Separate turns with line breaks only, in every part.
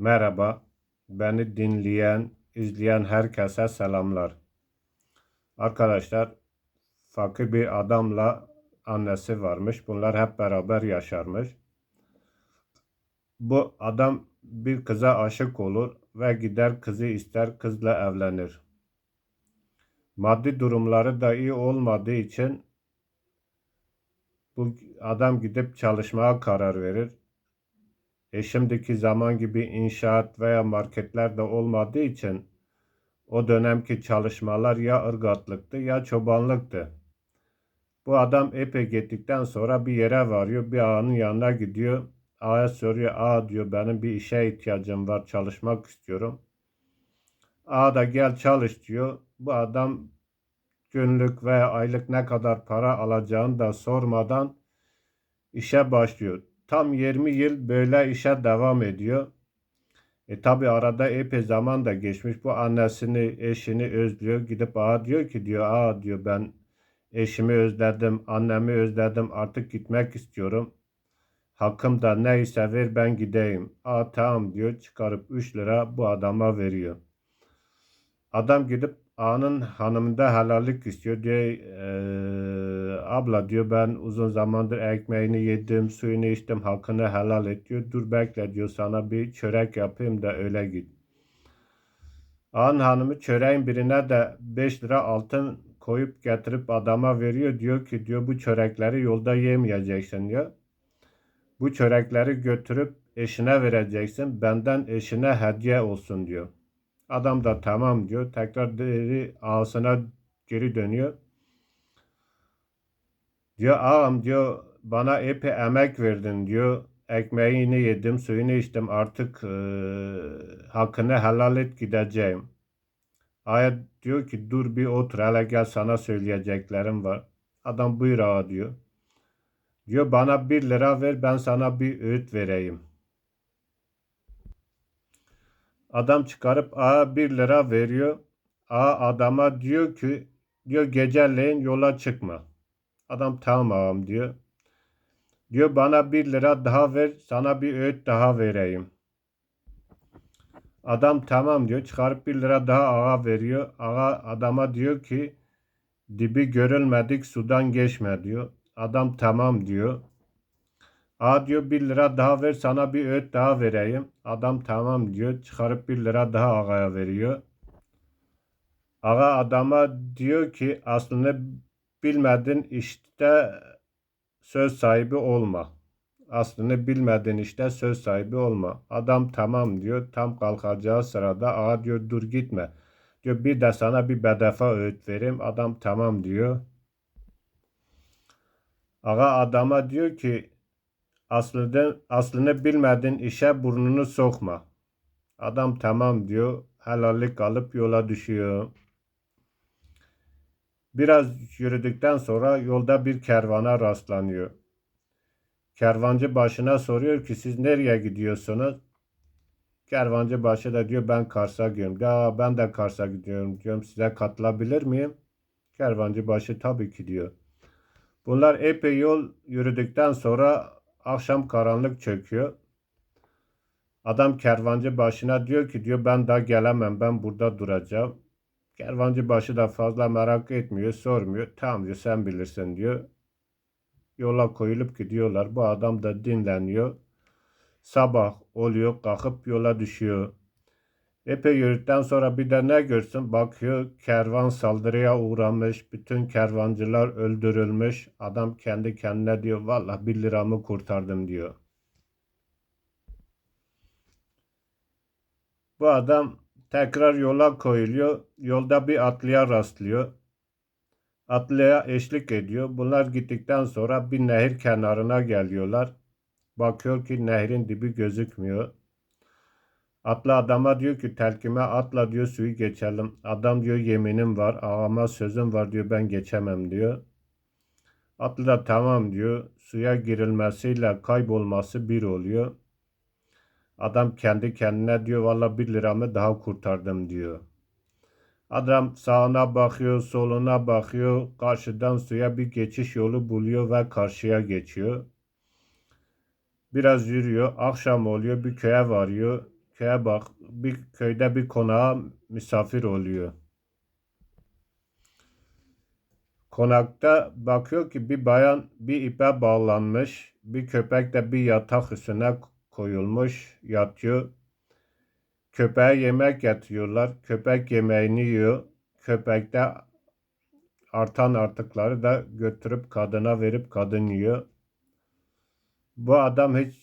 Merhaba, beni dinleyen, izleyen herkese selamlar. Arkadaşlar, fakir bir adamla annesi varmış. Bunlar hep beraber yaşarmış. Bu adam bir kıza aşık olur ve gider kızı ister, kızla evlenir. Maddi durumları da iyi olmadığı için bu adam gidip çalışmaya karar verir. E şimdiki zaman gibi inşaat veya marketler de olmadığı için o dönemki çalışmalar ya ırgatlıktı ya çobanlıktı. Bu adam epey gittikten sonra bir yere varıyor. Bir ağanın yanına gidiyor. Ağaya soruyor. Ağa diyor benim bir işe ihtiyacım var. Çalışmak istiyorum. Ağa da gel çalış diyor. Bu adam günlük veya aylık ne kadar para alacağını da sormadan işe başlıyor. Tam 20 yıl böyle işe devam ediyor. E tabi arada epey zaman da geçmiş. Bu annesini, eşini özlüyor. Gidip ağa diyor ki diyor, ağa diyor ben eşimi özledim, annemi özledim. Artık gitmek istiyorum. Hakkım da neyse ver ben gideyim. Aa tamam diyor. Çıkarıp 3 lira bu adama veriyor. Adam gidip ağanın hanımında helallik istiyor. Diyor "Eee, abla diyor ben uzun zamandır ekmeğini yedim, suyunu içtim, hakkını helal et diyor. Dur bekle diyor sana bir çörek yapayım da öyle git. Ağanın hanımı çöreğin birine de 5 lira altın koyup getirip adama veriyor. Diyor ki diyor bu çörekleri yolda yemeyeceksin diyor. Bu çörekleri götürüp eşine vereceksin. Benden eşine hediye olsun diyor. Adam da tamam diyor. Tekrar deri ağasına geri dönüyor. Diyor ağam diyor bana epey emek verdin diyor. Ekmeğini yedim, suyunu içtim artık eee, hakkını helal et gideceğim. Aya diyor ki dur bir otur hele gel sana söyleyeceklerim var. Adam buyur ağa diyor. Diyor bana bir lira ver ben sana bir öğüt vereyim. Adam çıkarıp ağa bir lira veriyor. Ağa adama diyor ki diyor geceleyin yola çıkma. Adam tamam diyor. Diyor bana bir lira daha ver sana bir öğüt daha vereyim. Adam tamam diyor çıkarıp bir lira daha ağa veriyor. Ağa adama diyor ki dibi görülmedik sudan geçme diyor. Adam tamam diyor. Ağa diyor bir lira daha ver sana bir öğüt daha vereyim. Adam tamam diyor. Çıkarıp bir lira daha ağaya veriyor. Ağa adama diyor ki aslında bilmedin işte söz sahibi olma. Aslında bilmedin işte söz sahibi olma. Adam tamam diyor. Tam kalkacağı sırada ağa diyor dur gitme. Diyor bir de sana bir bedefa öğüt vereyim. Adam tamam diyor. Ağa adama diyor ki aslında aslını bilmedin işe burnunu sokma. Adam tamam diyor. Helallik alıp yola düşüyor. Biraz yürüdükten sonra yolda bir kervana rastlanıyor. Kervancı başına soruyor ki siz nereye gidiyorsunuz? Kervancı başı da diyor ben Kars'a gidiyorum. Ya ben de Kars'a gidiyorum diyorum size katılabilir miyim? Kervancı başı tabii ki diyor. Bunlar epey yol yürüdükten sonra akşam karanlık çöküyor. Adam kervancı başına diyor ki diyor ben daha gelemem ben burada duracağım. Kervancı başı da fazla merak etmiyor sormuyor. Tamam diyor sen bilirsin diyor. Yola koyulup gidiyorlar. Bu adam da dinleniyor. Sabah oluyor kalkıp yola düşüyor. Epey yürüdükten sonra bir de ne görsün? Bakıyor kervan saldırıya uğramış. Bütün kervancılar öldürülmüş. Adam kendi kendine diyor valla bir liramı kurtardım diyor. Bu adam tekrar yola koyuluyor. Yolda bir atlıya rastlıyor. Atlıya eşlik ediyor. Bunlar gittikten sonra bir nehir kenarına geliyorlar. Bakıyor ki nehrin dibi gözükmüyor. Atlı adama diyor ki telkime atla diyor suyu geçelim. Adam diyor yeminim var ağama sözüm var diyor ben geçemem diyor. Atlı da tamam diyor. Suya girilmesiyle kaybolması bir oluyor. Adam kendi kendine diyor valla bir liramı daha kurtardım diyor. Adam sağına bakıyor, soluna bakıyor. Karşıdan suya bir geçiş yolu buluyor ve karşıya geçiyor. Biraz yürüyor. Akşam oluyor. Bir köye varıyor. köye bak bir köyde bir konağa misafir oluyor. Konakta bakıyor ki bir bayan bir ipe bağlanmış, bir köpek de bir yatak üstüne koyulmuş, yatıyor. Köpeğe yemek getiriyorlar. Köpek yemeğini yiyor. Köpek de artan artıkları da götürüp kadına verip kadın yiyor. Bu adam hiç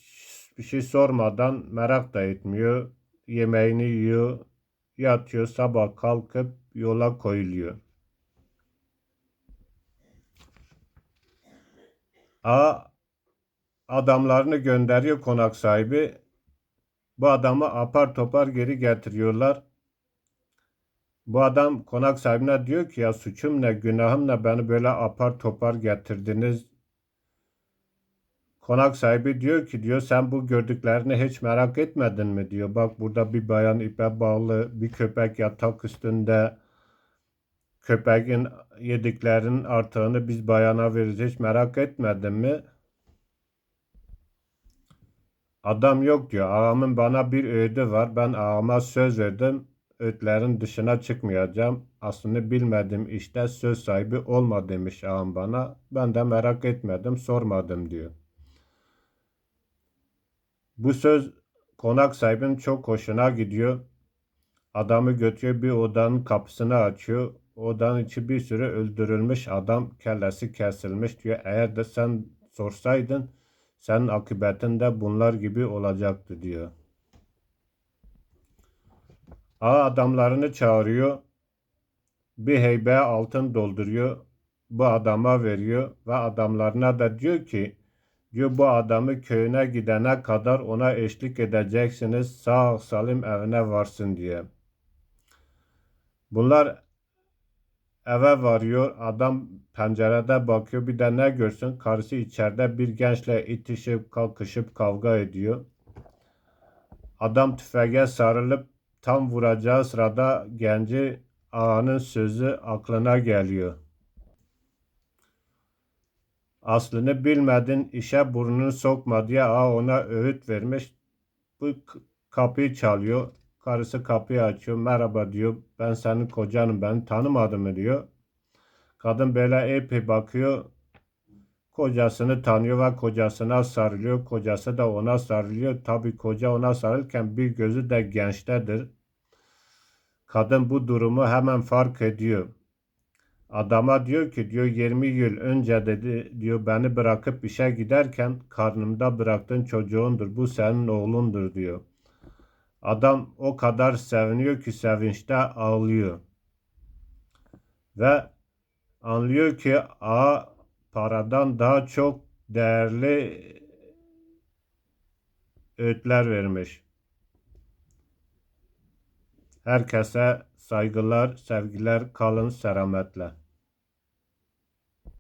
bir şey sormadan merak da etmiyor. Yemeğini yiyor, yatıyor, sabah kalkıp yola koyuluyor. A adamlarını gönderiyor konak sahibi. Bu adamı apar topar geri getiriyorlar. Bu adam konak sahibine diyor ki ya suçum ne, günahım ne beni böyle apar topar getirdiniz. Konak sahibi diyor ki diyor sen bu gördüklerini hiç merak etmedin mi diyor. Bak burada bir bayan ipe bağlı, bir köpek yatak üstünde. Köpeğin yediklerinin artığını biz bayana veririz hiç merak etmedin mi? Adam yok diyor. Ağamın bana bir öğüdü var. Ben ağama söz verdim. Öğütlerin dışına çıkmayacağım. Aslında bilmedim işte söz sahibi olma demiş ağam bana. Ben de merak etmedim, sormadım diyor. Bu söz konak sahibinin çok hoşuna gidiyor. Adamı götürüyor bir odanın kapısını açıyor. Odanın içi bir sürü öldürülmüş adam kellesi kesilmiş diyor. Eğer de sen sorsaydın senin akıbetin de bunlar gibi olacaktı diyor. Ağa adamlarını çağırıyor. Bir heybeye altın dolduruyor. Bu adama veriyor ve adamlarına da diyor ki diyor bu adamı köyüne gidene kadar ona eşlik edeceksiniz sağ salim evine varsın diye. Bunlar eve varıyor. Adam pencerede bakıyor. Bir de ne görsün? Karısı içeride bir gençle itişip kalkışıp kavga ediyor. Adam tüfeğe sarılıp tam vuracağı sırada genci ağanın sözü aklına geliyor. Aslını bilmedin işe burnunu sokma diye ağa ona öğüt vermiş. Bu kapıyı çalıyor. Karısı kapıyı açıyor. Merhaba diyor. Ben senin kocanım. Beni tanımadın mı diyor. Kadın böyle epey bakıyor. Kocasını tanıyor ve kocasına sarılıyor. Kocası da ona sarılıyor. Tabi koca ona sarılırken bir gözü de gençtedir. Kadın bu durumu hemen fark ediyor. Adama diyor ki diyor 20 yıl önce dedi diyor beni bırakıp işe giderken karnımda bıraktığın çocuğundur. Bu senin oğlundur diyor. Adam o kadar seviniyor ki sevinçte ağlıyor. Ve anlıyor ki a paradan daha çok değerli öğütler vermiş. Herkese saygılar, sevgiler, kalın selametle.